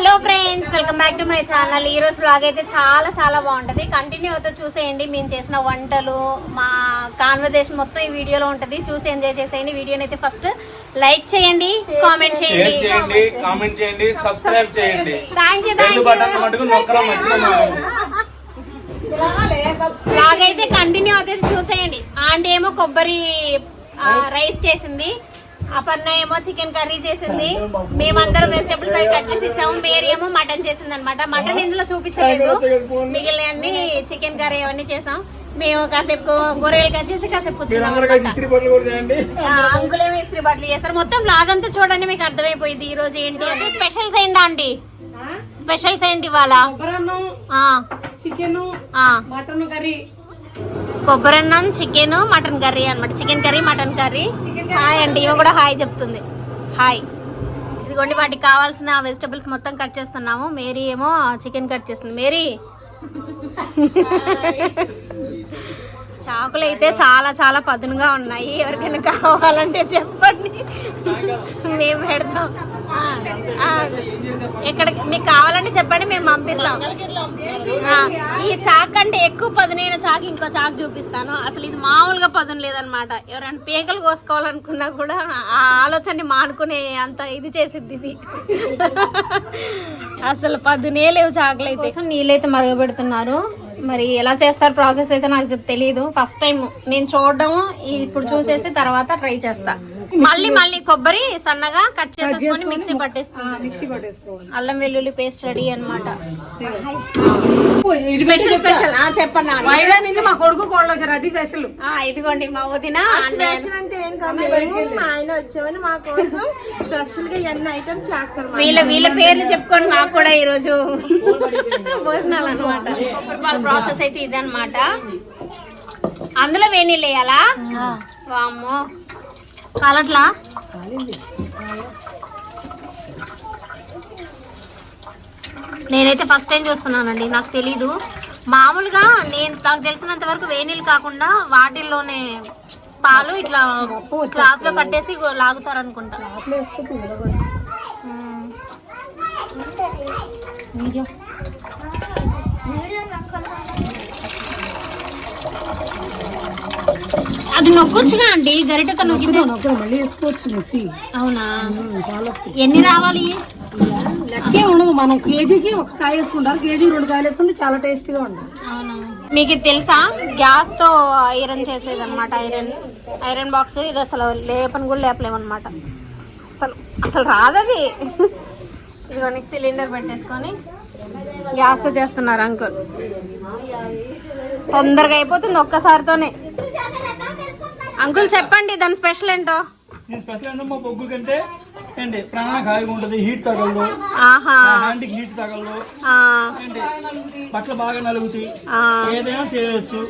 Hello friends welcome back to my channel. ఈ రోజు blog అయితే చాలా చాలా బాగుంటది. కంటిన్యూ అవుతా చూసేయండి. మేము చేసిన వంటలు మా కాన్వర్జేషన్ మొత్తం ఈ వీడియోలో ఉంటది. చూసి ఎంజాయ్ చేసేయండి. వీడియోని అయితే ఫస్ట్ లైక్ చేయండి కామెంట్ షేర్ చేయండి. చేయండి కామెంట్ చేయండి సబ్స్క్రైబ్ చేయండి. థ్యాంక్ యూ బెల్ బటన్ మటుకు నొక్కడం మర్చిపోకండి. బ్లాగ్ అయితే కంటిన్యూ అవుతే చూసేయండి. ఆంటీ ఏమో కొబ్బరి రైస్ చేసింది. అపర్ణ ఏమో చికెన్ కర్రీ చేసింది. మేమందరం వెజిటబుల్స్ అవి కట్ చేసి ఇచ్చాము. మేరీ ఏమో మటన్ చేసింది అనమాట మటన్ ఇందులో చూపించలేదు. మిగిలిన అన్ని చికెన్ కర్రీ అవన్నీ చేసాం. మేము కాసేపు కూరగాయలు కట్ చేసి కాసేపు కూర్చున్నాం అనమాట అంకులేమో ఇస్త్రీ బట్టలు చేస్తారు. మొత్తం బ్లాగ్ అంతా చూడండి మీకు అర్థమైపోయింది ఈ రోజు ఏంటి అని. స్పెషల్స్ ఏంటి ఆంటీ? స్పెషల్స్ ఏంటి ఇవాళ? కొబ్బరన్నం ఆ, చికెన్ ఆ. Mutton curry. కొబ్బరి అన్నం చికెన్ మటన్ కర్రీ అన్నమాట. Chicken curry mutton curry. Hi అండి ఇవి కూడా హాయ్ చెప్తుంది. హాయ్. ఇదిగోండి వాటికి కావాల్సిన వెజిటబుల్స్ మొత్తం కట్ చేస్తున్నాము. మేరీ ఏమో చికెన్ కట్ చేస్తుంది. మేరీ? చాకులు అయితే చాలా చాలా పదునుగా ఉన్నాయి. ఎవరికైనా కావాలంటే చెప్పండి. మేము పెడతాం. ఎక్కడికి మీకు కావాలంటే చెప్పండి మేము పంపిస్తాం. ఈ చాక్ అంటే ఎక్కువ పదునైన చాక్ ఇంకో చాక్ చూపిస్తాను. అసలు ఇది మామూలుగా పదును లేదనమాట. ఎవరైనా పేకలు కోసుకోవాలనుకున్నా కూడా ఆ ఆలోచనని మానుకునే అంత ఇది చేసిద్ది ఇది. అసలు పదునే లేవు చాకులు అయితే. కోసం నీళ్ళైతే మరగబెడుతున్నారు. మరి ఎలా చేస్తారు ప్రాసెస్ అయితే నాకు తెలియదు. ఫస్ట్ టైం నేను చూడడం ఇప్పుడు చూసేసి తర్వాత ట్రై చేస్తాను మళ్ళీ మళ్ళీ కొబ్బరి సన్నగా కట్ చేసేసుకొని మిక్సీ పట్టేస్తాను మిక్సీ పట్టేసుకోవాలి. అల్లం వెల్లుల్లి పేస్ట్ రెడీ అనమాట స్పెషల్ స్పెషల్ చెప్పండి మా కొడుకు వచ్చారు అది స్పెషల్ ఆ, ఇదిగోండి మా వదిన. అంటే ఏం కాదు మా ఆయన వచ్చామని మా కోసం స్పెషల్గా ఎన్ని ఐటమ్స్ చేస్తారు వీళ్ళ వీళ్ళ పేర్లు చెప్పుకొని మాకు కూడా ఈ రోజు భోజనాలు అనమాట కొబ్బరి పాల ప్రాసెస్ అయితే ఇదన్నమాట. అందులో వేణీళ్ళు వేయాలా? వామ్మో. కాలట్లా? నేనైతే ఫస్ట్ టైం చూస్తున్నానండి నాకు తెలీదు. మామూలుగా నేను నాకు తెలిసినంత వరకు వేనీళ్ళు కాకుండా వాటిల్లోనే పాలు ఇట్లా క్లాత్లో కట్టేసి లాగుతారు అనుకుంటా అది నొక్కొచ్చుగా అండి. గరిటెతో నొక్కితే మళ్ళీ వేసుకోవచ్చు మిక్సీ అవునా? ఎన్ని రావాలి? లెక్కే ఉండదు. మనం కేజీకి ఒక కాయ వేసుకుంటారు. కేజీ రెండు కాయలు వేసుకుంటే చాలా టేస్టీగా ఉంటుంది. అవునా? మీకు తెలుసా? గ్యాస్తో ఐరన్ చేసేది అనమాట ఐరన్. ఐరన్ బాక్స్ ఇది అసలు లేపని కూడా లేపలేమన్నమాట. అసలు అసలు రాదది. ఇదిగోండి సిలిండర్ పెట్టేసుకొని గ్యాస్తో చేస్తున్నారు అంకుల్. తొందరగా అయిపోతుంది ఒక్కసారితోనే. అంకుల్ చెప్పండి దాని స్పెషల్ ఏంటో? నేను స్పెషల్ అంటే మా బొగ్గు కంటే ఏంటి హాయిగా ఉంటుంది హీట్ తగలదు. హ్యాండ్కి హీట్ తగలదు. ఏంటి బట్టలు బాగా నలుగుతాయి. ఏదైనా చేయొచ్చు.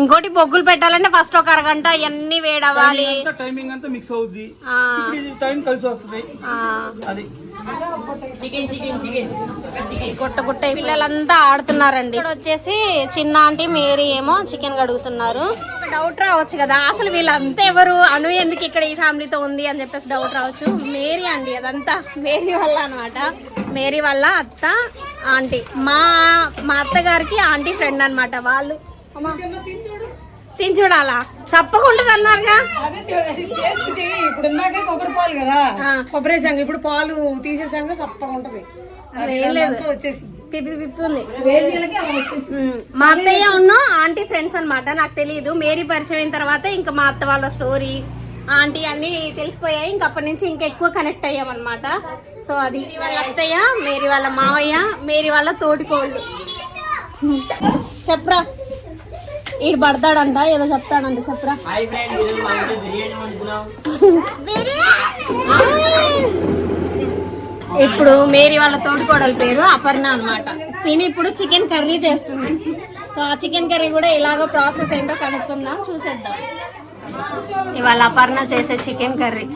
ఇంకోటి బొగ్గులు పెట్టాలంటే ఫస్ట్ ఒక అరగంట ఇవన్నీ వేడవ్వాలి. అంతా టైమింగ్ అంతా మిక్స్ అవుద్ది. టైం కలిసి వస్తుంది. అది. గుట్ట గుట్ట పిల్లలంతా ఆడుతున్నారండి. ఇక్కడ వచ్చేసి చిన్న ఆంటీ మేరీ ఏమో చికెన్ కడుగుతున్నారు. డౌట్ రావచ్చు కదా. అసలు వీళ్ళంతా ఎవరు? అను ఎందుకు ఇక్కడ ఈ ఫ్యామిలీతో ఉంది అని చెప్పేసి డౌట్ రావచ్చు. మేరీ అండి అదంతా. మేరీ వల్ల అనమాట మేరీ వల్ల అత్త ఆంటీ. మా మా అత్తగారికి ఆంటీ ఫ్రెండ్ అన్నమాట వాళ్ళు. అమ్మా, తిని చూడాలా తప్పకుండా అన్నారుగా ఇప్పుడు ఇందాక కొబ్బరి పాలు కదా? కొబ్బరి వేసాం. ఇప్పుడు పాలు చప్పగా ఉంటది వచ్చేసింది. ఉమ్, మా అత్తయ్య ఉన్న ఆంటీ ఫ్రెండ్స్ అన్నమాట. నాకు తెలియదు మేరీ పరిచయం అయిన తర్వాత ఇంకా మా అత్త వాళ్ళ స్టోరీ ఆంటీ అన్ని తెలిసిపోయాయి. ఇంకా అప్పటి నుంచి ఇంకా ఎక్కువ కనెక్ట్ అయ్యాం అనమాట సో అది వాళ్ళ అత్తయ్య మేరీ వాళ్ళ మావయ్య మేరీ వాళ్ళ తోటికోళ్ళు. చెప్పరా? ఈడు పడతాడంట ఏదో చెప్తాడంట చెప్పరా. ఇప్పుడు మేరీ వాళ్ళ తోటికోడల పేరు అపర్ణ అన్నమాట. తిని ఇప్పుడు చికెన్ కర్రీ చేస్తుంది. సో ఆ చికెన్ కర్రీ కూడా ఇలాగో ప్రాసెస్ ఏంటో కనుక్కుందాం చూసేద్దాం. ఇవాళ అపర్ణ చేసే chicken curry.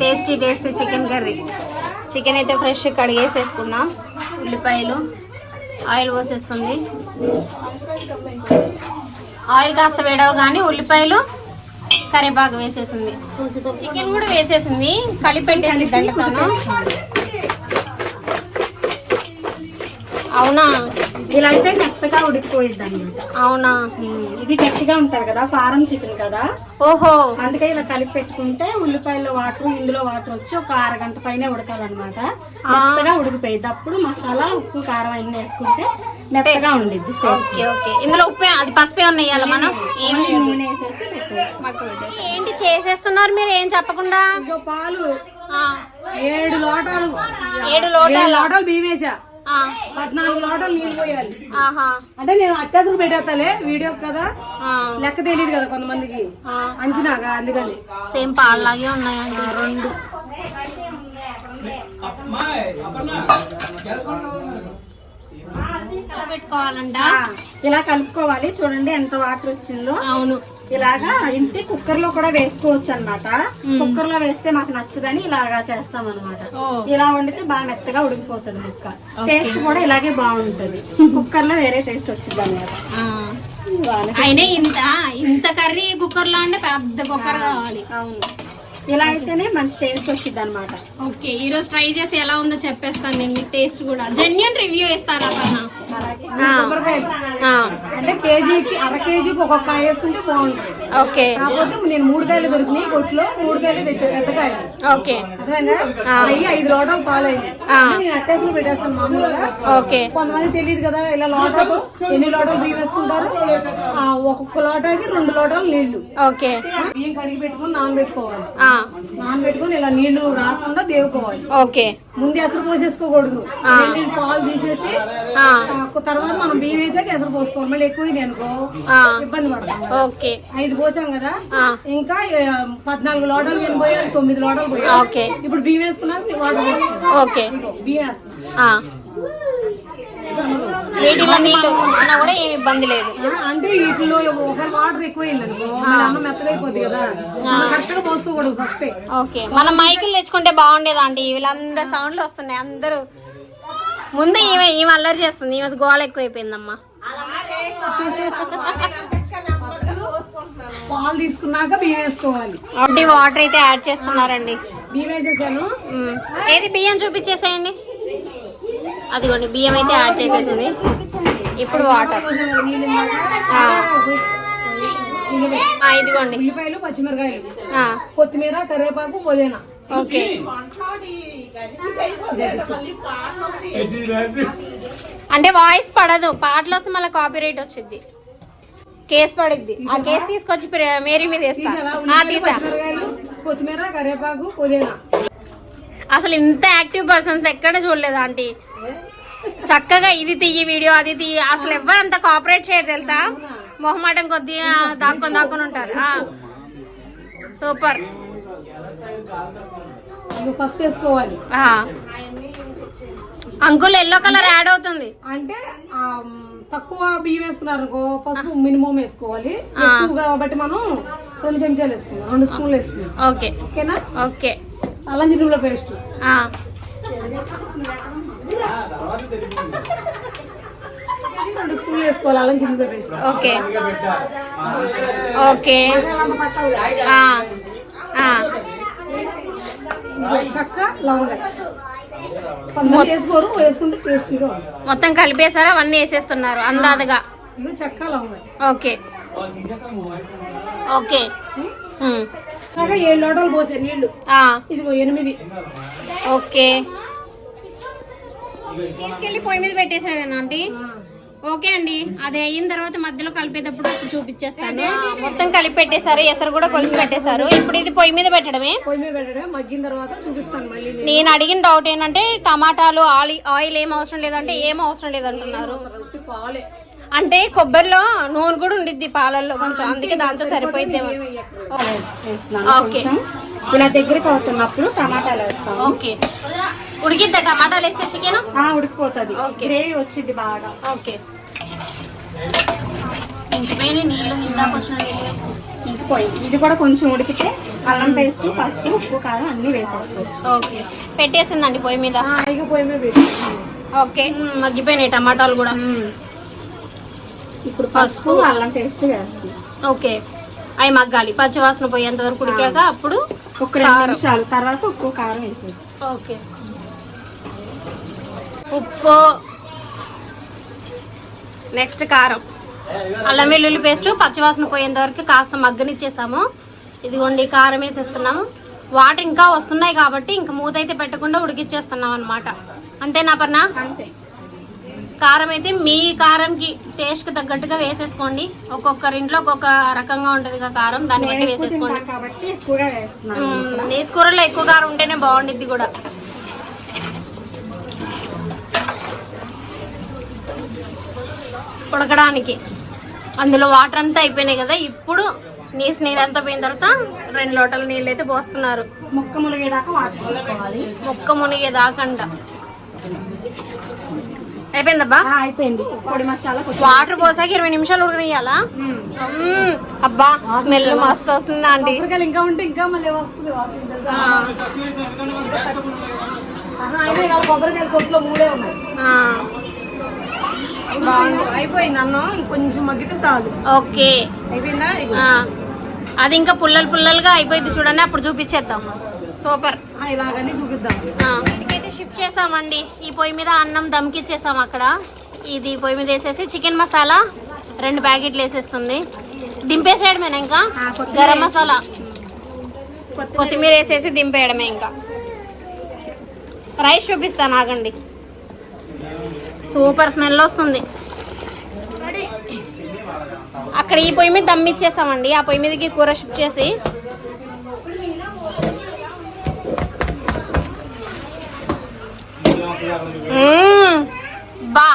Tasty tasty chicken curry. Chicken అయితే ఫ్రెష్ కడిగేసేసుకున్నాం ఉల్లిపాయలు ఆయిల్ పోసేస్తుంది. ఆయిల్ కాస్త వేడవగానే ఉల్లిపాయలు కరివేపాకు వేసేసింది. చికెన్ కూడా వేసేసింది. కలిపెట్టేసి దండతోను. అవునా? ఇలా అయితే మెత్తగా ఉడికిపోయిద్ది అనమాట అవునా ఇది గట్టిగా ఉంటది కదా ఫారం చికెన్ కదా. ఓహో. అందుకే ఇలా కలిపి పెట్టుకుంటే ఉల్లిపాయల వాటర్ ఇందులో వాటర్ వచ్చి ఒక అరగంట పైన ఉడకాలన్నమాట. మెత్తగా ఉడికిపోయింది అప్పుడు మసాలా ఉప్పు కారం అన్ని వేసుకుంటే మెత్తగా ఉండిద్ది ఓకే ఓకే. ఇందులో ఉప్పే అది పసుపే ఉన్నాయి ఇవాళ మనం? నూనె వేసేసి ఏంటి చేసేస్తున్నారు మీరు? ఏం చెప్పకుండా? పాలు. ఏడు లోటాలు. ఏడు లోటాల? లోటాలు బియ్యం పద్నాలుగు లోటాలు నీళ్ళు పోయాలి. అంటే నేను అత్యాసలు పెట్టేస్తాలే వీడియో కదా? లెక్క తెలియదు కదా కొంతమందికి. అంచనాగా అందుకని. సేమ్ పాల్లాగే ఉన్నాయండి రెండు. పెట్టుకోవాలంట ఇలా కలుపుకోవాలి. చూడండి ఎంత వాటర్ వచ్చిందో. అవును. ఇలాగా ఇంటి కుక్కర్లో కూడా వేసుకోవచ్చు అన్నమాట కుక్కర్లో వేస్తే మాకు నచ్చదని ఇలాగా చేస్తాం అనమాట. ఇలా వండితే బాగా మెత్తగా ఉడికిపోతుంది ముక్క టేస్ట్ కూడా ఇలాగే బాగుంటది. కుక్కర్లో వేరే టేస్ట్ వచ్చింది అనమాట. అయినా ఇంత ఇంత కర్రీ కుక్కర్లో అంటే పెద్ద కుక్కర్ కావాలి. అవును. ఇలా అయితేనే మంచి టేస్ట్ వచ్చింది అనమాట ఓకే ఈ రోజు ట్రై చేసి ఎలా ఉందో చెప్పేస్తాను నేను మీకు టేస్ట్ కూడా. జెన్యున్ రివ్యూ ఇస్తాను. అంటే కేజీకి అర కేజీకి ఒక్కొక్క కాయ వేసుకుంటే బాగుంటుంది. ఓకే. కాకపోతే నేను మూడు కాయలు దొరికినాయి కొట్లో మూడు కాయలు తెచ్చాను పెద్ద కాయలు. ఓకే. అయ్యి ఐదు లోటలు పాలైంది. ఆ. నేను అట్టేసులు పెట్టేస్తాను మామూలుగా. ఓకే. కొంతమంది తెలియదు కదా ఇలా లోటాలు ఎన్ని లోటాలు బియ్యం వేసుకుంటారు? ఒక్కొక్క లోటాకి రెండు లోటాలు నీళ్ళు. ఓకే. బియ్యం కడిగి పెట్టుకుని నానబెట్టుకోవాలి. నానబెట్టుకుని ఇలా నీళ్ళు రాకుండా దేవుకోవాలి. ఓకే. ముందు ఎసరు పోసేసుకోకూడదు. నీళ్ళు పాలు తీసేసి తర్వాత మనం బియ్యం వేసాక ఎసరు పోసుకోవాలి. మళ్ళీ ఎక్కువ అనుకో ఇబ్బంది పడతాం ఓకే. ఐదు పోసాం కదా. ఇంకా పద్నాలుగు లోటలు నేను పోయాలి తొమ్మిది లోటలు పోయాలి ఇప్పుడు బియ్యం వేసుకున్నాక వాటర్ ఓకే. బియ్యం వేస్తున్నాం. ఆ. వీటిలో నీళ్ళు ఉంచినా కూడా ఏమి ఇబ్బంది లేదు. అంటే వీటిలో ఒక వాటర్ ఎక్కువైంది అనుకో మళ్ళీ అన్నం మెత్తగైపోద్ది కదా. కరెక్ట్గా పోసుకోకూడదు ఫస్ట్ ఓకే. మనం మైకులు తెచ్చుకుంటే బాగుండేది ఆంటీ వీళ్ళందరూ సౌండ్లు వస్తున్నాయి. అందరూ ముందు ఈమె ఈమె అల్లరి చేస్తుంది. ఈమె గోల ఎక్కువైపోయిందమ్మా. పాలు తీసుకున్నాక బియ్యం వేసుకోవాలి. వాటర్ అయితే యాడ్ చేస్తున్నారండి. బియ్యం వేసేసాను. ఏది బియ్యం చూపించేసేయండి. అదిగోండి బియ్యం అయితే యాడ్ చేసేసింది. ఇప్పుడు వాటర్. ఇదిగోండి. ఉల్లిపాయలు పచ్చిమిరకాయలు. కొత్తిమీర కరివేపాకు పుదీనా. ఓకే. అంటే వాయిస్ పడదు. పాటలు వస్తే మళ్ళీ కాపీ రైట్ వచ్చింది కేసు పడిద్ది. ఆ కేసు తీసుకొచ్చి మేరీ మీద తీసా. కొత్తిమీర కరివేపాకు పుదీనా. అసలు ఇంత యాక్టివ్ పర్సన్స్ ఎక్కడ చూడలేదు ఆంటీ. చక్కగా ఇది తీయి వీడియో అది తీయి. అసలు ఎవ్వరు అంత కోఆపరేట్ చేయరు తెలుసా? మొహమాటం కొద్దిగా దాక్కొని దాక్కొని ఉంటారు. సూపర్ పసుపు వేసుకోవాలి. అంకుల్ ఎల్లో కలర్ యాడ్ అవుతుంది. అంటే తక్కువ బియ్యం వేసుకున్నారు అనుకో పసుపు మినిమం వేసుకోవాలి. ఎక్కువ కాబట్టి మనం రెండు చెంచాలు వేసుకున్నాం రెండు స్పూన్లు వేసుకున్నాం ఓకే. ఓకేనా? ఓకే. అల్లం చిన్నుల పేస్ట్. రెండు వేసుకోవాలి పేస్ట్ ఓకే. ఓకే. ఆ. ఆ. చక్క లవంగా. కొంతమంది వేసుకోరు వేసుకుంటే టేస్టీగా ఉంటుంది మొత్తం కలిపేసారా అవన్నీ వేసేస్తున్నారు అందాదుగా ఇది చెక్క లవంగా. ఓకే. ఓకే. ఏడు లోటలు పోసే నీళ్ళు. ఆ. ఇదిగో ఎనిమిది. ఓకే. తీసుకెళ్ళి పొయ్యి మీద పెట్టేసాడేనా ఆంటీ? ఓకే అండి. అది అయిన తర్వాత మధ్యలో కలిపేటప్పుడు అప్పుడు చూపించేస్తాను. మొత్తం కలిపి పెట్టేశారు. ఎసరు కూడా కొలిసి పెట్టేశారు. ఇప్పుడు ఇది పొయ్యి మీద పెట్టడమే? పొయ్యి మీద పెట్టడం మగ్గిన తర్వాత చూపిస్తాను మళ్ళీ నేను. నేను అడిగిన డౌట్ ఏంటంటే టమాటాలు ఆయిల్ ఆయిల్ ఏం అవసరం లేదంటే ఏం అవసరం లేదంటున్నారు. అంటే కొబ్బరిలో నూనె కూడా ఉండిద్ది పాలల్లో కొంచెం. అందుకే దాంతో సరిపోయిద్దేమో ఓకే. ఇలా దగ్గరికి అవుతున్నప్పుడు టమాటాలు వేస్తాం ఓకే. ఉడికిద్దా టమాటాలు వేస్తే చికెన్? ఉడికిపోతుంది. గ్రేవీ వచ్చింది బాగా. ఓకే. ఇంటిపైన నీళ్ళు ఇందాక వచ్చిన నీళ్ళు. ఇంకిపోయి ఇది కూడా కొంచెం ఉడికితే అల్లం పేస్ట్ పసుపు ఉప్పు కారం అన్ని వేసేసుకోవచ్చు. ఓకే. పెట్టేసిందండి పొయ్యి మీద? ఇక పొయ్యి మీద. ఓకే. మగ్గిపోయినాయి టమాటాలు కూడా. ఇప్పుడు పసుపు. అల్లం పేస్ట్ వేస్తాం ఓకే. అవి మగ్గాలి. పచ్చివాసన పోయేంత వరకు ఉడికాక అప్పుడు ఒక రెండు నిమిషాలు. తర్వాత ఉప్పు కారం వేసేది ఓకే. ఉప్పు. నెక్స్ట్ కారం. అల్లం వెల్లుల్లి పేస్ట్ పచ్చివాసన పోయేంత వరకు కాస్త మగ్గనిచ్చేసాము. ఇదిగోండి కారం వేసేస్తున్నాము. వాటర్ ఇంకా వస్తున్నాయి కాబట్టి ఇంకా మూత అయితే పెట్టకుండా ఉడికిచ్చేస్తున్నాం అనమాట అంతేనా పర్ణ కారం అయితే మీ కారంకి టేస్ట్కి తగ్గట్టుగా వేసేసుకోండి. ఒక్కొక్కరి ఇంట్లో ఒక్కొక్క రకంగా ఉంటుంది కదా కారం దాన్ని బట్టి వేసేసుకోండి. నీసు కూరలో ఎక్కువ కారం ఉంటేనే బాగుండిద్ది కూడా. ఉడకడానికి. అందులో వాటర్ అంతా అయిపోయినాయి కదా ఇప్పుడు నీసు నీరంతా పోయిన తర్వాత రెండు లోటల నీళ్ళు అయితే పోస్తున్నారు. ముక్క ములిగేదాకా వాటర్ తీసుకోవాలి. ముక్క మునిగే దాకంట అయిపోయిందబ్బా అయిపోయింది. పొడి మసాలా వాటర్ పోసాక ఇరవై నిమిషాలు ఉడకనియాలా. అబ్బా స్మెల్ మస్తు వస్తుంది ఆంటీ ఇంకా ఉంటే ఇంకా మళ్ళీ వస్తుంది కొబ్బరికాయలు కొట్లో మూడే ఉన్నాయి. ఆ. బాగుంది. అయిపోయింది అన్నం ఇంకొంచెం మగ్గితే చాలు. ఓకే. అయిపోయిందా? అది ఇంకా పుల్లలు పుల్లలుగా అయిపోయింది చూడండి అప్పుడు చూపించేద్దాం. సూపర్. ఇలాగని చూపిద్దాం. ఇంటికైతే షిఫ్ట్ చేసామండి. ఈ పొయ్యి మీద అన్నం దమ్కిచ్చేసాం అక్కడ. ఇది పొయ్యి మీద వేసేసి చికెన్ మసాలా రెండు ప్యాకెట్లు వేసేస్తుంది. దింపేసేయడమేనా ఇంకా? గరం మసాలా. కొత్తిమీర వేసేసి దింపేయడమే ఇంకా. రైస్ చూపిస్తాను ఆగండి. సూపర్ స్మెల్ వస్తుంది. అక్కడ ఈ పొయ్యి మీద దమ్ ఇచ్చేసామండి ఆ పొయ్యి మీదకి కూర షిఫ్ట్ చేసి. బా.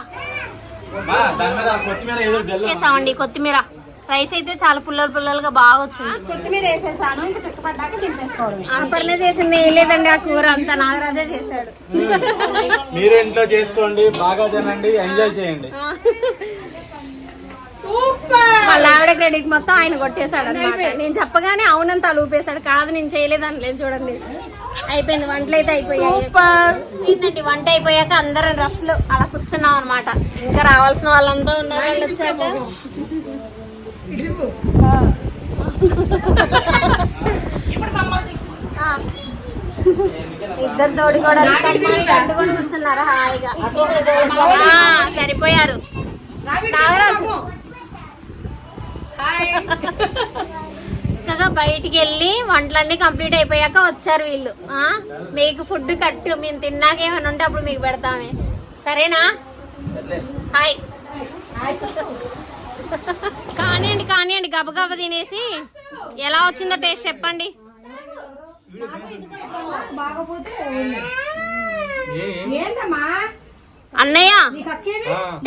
చేసామండి కొత్తిమీర. రైస్ అయితే చాలా పుల్లలు పుల్లలుగా బాగా వచ్చింది. కొత్తిమీర వేసేసాను ఇంకా చెక్కపడ్డాక తింపేసుకోవడమే ఆపర్నే చేసింది ఏం లేదండి ఆ కూర అంతా నాగరాజే చేశాడు. మీరు ఇంట్లో చేసుకోండి బాగా తినండి ఎంజాయ్ చేయండి. వాళ్ళ ఆవిడ క్రెడిట్ మొత్తం ఆయన కొట్టేశాడు అనమాట నేను చెప్పగానే అవునంత ఊపేశాడు కాదు నేను చేయలేదని లేదు చూడండి. అయిపోయింది వంటలు అయితే అయిపోయాయి. వంట అయిపోయాక అందరం రస్ట్లు అలా కూర్చున్నాం అనమాట ఇంకా రావాల్సిన వాళ్ళంతా ఉన్నారు వాళ్ళు వచ్చాక. ఇద్దరు తోడి కూడా కూర్చున్నారు? హాయిగా. ఆ, సరిపోయారు. నాగరాజు. చక్కగా బయటికి వెళ్ళి వంటలన్నీ కంప్లీట్ అయిపోయాక వచ్చారు వీళ్ళు. ఆ మీకు ఫుడ్ కట్టు మేము తిన్నాక ఏమైనా ఉంటే అప్పుడు మీకు పెడతామే. సరేనా? హాయ్. కానివ్వండి కానివ్వండి గబగబ తినేసి ఎలా వచ్చిందో టేస్ట్ చెప్పండి. ఏంటమ్మా అన్నయ్య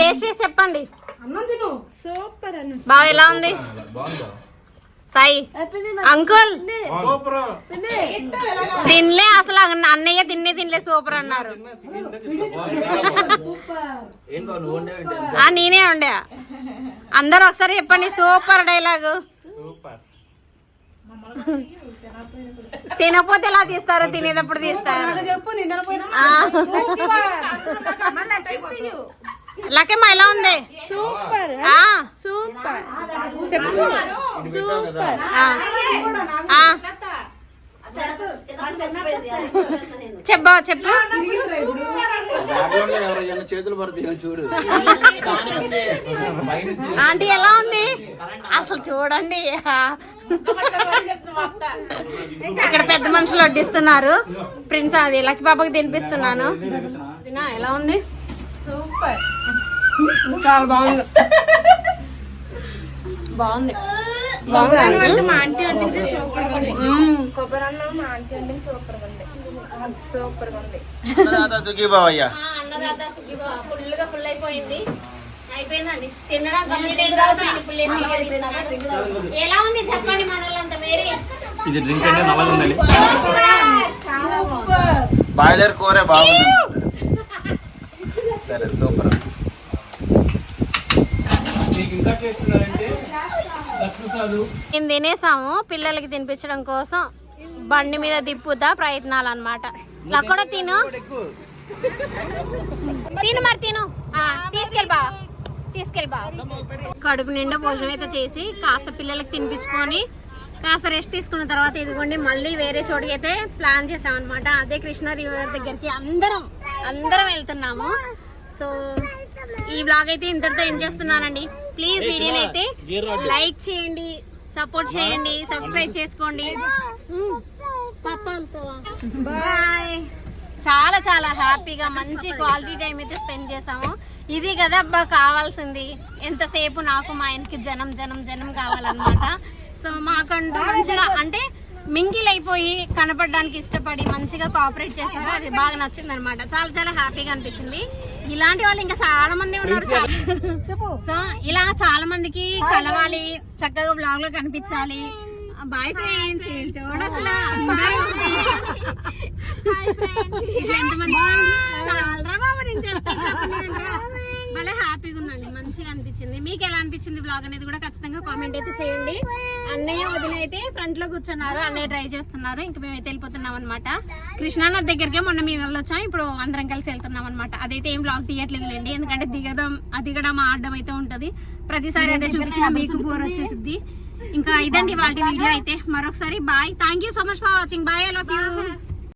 టేస్ట్ చేసి చెప్పండి. అన్నం తిను. సూపర్ అన్న. బాగా ఎలా ఉంది? సాయి అంకుల్ సూపర్ తినలే అసలు అన్న- అన్నయ్య తిన్నే తినలే సూపర్ అన్నారు ఆ నేనే ఉండే అందరు ఒకసారి చెప్పండి సూపర్ డైలాగు సూపర్ తినకపోతే ఎలా తీస్తారు తినేటప్పుడు తీస్తారు లక్కమ్మ ఎలా ఉంది సూపర్ ఆ, సూపర్ ఆ, ఆ. చెప్పా చెప్పు చేతులు చూడు ఆంటీ ఎలా ఉంది అసలు చూడండి. ఇక్కడ పెద్ద మనుషులు వడ్డిస్తున్నారు. ప్రిన్స్ అది లక్కీ పాపకి తినిపిస్తున్నాను తినా, ఎలా ఉంది చాలా బాగుంది. బాగుంది. బాగుంది. మా ఆంటీ వండింది సూపర్ ఉంది. కొబ్బరి అన్నం మా ఆంటీ వండింది సూపర్ ఉంది. సూపర్ ఉంది. సుఖీ బావయ్య ఆ, అన్నదాత సుఖీభవ. ఫుల్గా ఫుల్ అయిపోయింది. అయిపోయిందండి. తినడం కంప్లీట్ అయిన తర్వాత ఫుల్ ఎలా ఉంది చెప్పండి మన వాళ్ళంతా వేరే ఇది డ్రింక్ అంటే నల్లగా ఉందండి. బాయిలర్ కూర బాగుంది. సరే సూపర్ మీకు ఇంకా చేస్తున్నారంటే దశప్రసాదు మేము తినేసాము పిల్లలకి తినిపించడం కోసం బండి మీద తిప్పుతా ప్రయత్నాలు అనమాట కూడా తిను. తిను మరి తిను. తీసుకెళ్ళి బా. తీసుకెళ్ళి బా. కడుపు నిండా భోజనం అయితే చేసి కాస్త పిల్లలకి తినిపించుకొని కాస్త రెస్ట్ తీసుకున్న తర్వాత ఇదిగోండి మళ్ళీ వేరే చోటుకి అయితే ప్లాన్ చేసామన్నమాట. అదే కృష్ణ రివర్ దగ్గరికి అందరం అందరం వెళ్తున్నాము. సో ఈ బ్లాగ్ అయితే ఇంతటితో ఎండ్ చేస్తున్నానండి. ప్లీజ్ వీడియోని అయితే లైక్ చేయండి సపోర్ట్ చేయండి సబ్స్క్రైబ్ చేసుకోండి. బాయ్ చాలా చాలా హ్యాపీగా మంచి క్వాలిటీ టైం అయితే స్పెండ్ చేసాము ఇది కదా అబ్బా కావాల్సింది. ఎంతసేపు నాకు మా ఆయనకి జనం జనం జనం కావాలన్నమాట. సో మాకంటూ మంచిగా అంటే మింగిల్ అయిపోయి కనపడడానికి ఇష్టపడి మంచిగా కోఆపరేట్ చేశారు అది బాగా నచ్చింది అనమాట చాలా చాలా హ్యాపీగా అనిపించింది. ఇలాంటి వాళ్ళు ఇంకా చాలా మంది ఉన్నారు చెప్పు. సో ఇలా చాలా మందికి కలవాలి చక్కగా బ్లాగ్లో కనిపించాలి బాయ్ ఫ్రెండ్స్ చూడ అసలు. అందరూ ఇట్లా ఎంతమంది చాలరా బాబు నేను చెప్తాను. భలే హ్యాపీగా ఉందండి. మంచిగా అనిపించింది. మీకు ఎలా అనిపించింది బ్లాగ్ అనేది కూడా ఖచ్చితంగా కామెంట్ అయితే చేయండి. అన్నయ్య వదిన అయితే ఫ్రంట్లో కూర్చున్నారు. అన్నయ్య డ్రైవ్ చేస్తున్నారు. ఇంకా మేమైతే వెళ్ళిపోతున్నాం అనమాట కృష్ణానర్ దగ్గరికి మొన్న మేము వెళ్ళొచ్చాం. ఇప్పుడు అందరం కలిసి వెళ్తున్నాం అనమాట అదైతే ఏం బ్లాగ్ తీయట్లేదులేండి. ఎందుకంటే దిగడం దిగడం ఆడడం అయితే ఉంటది. ప్రతిసారి అదే చూపించిన మీకు బోర్ వచ్చేసింది ఇంకా ఇదండి వాళ్ళ వీడియో అయితే. మరొకసారి bye thank you so much for watching bye I love you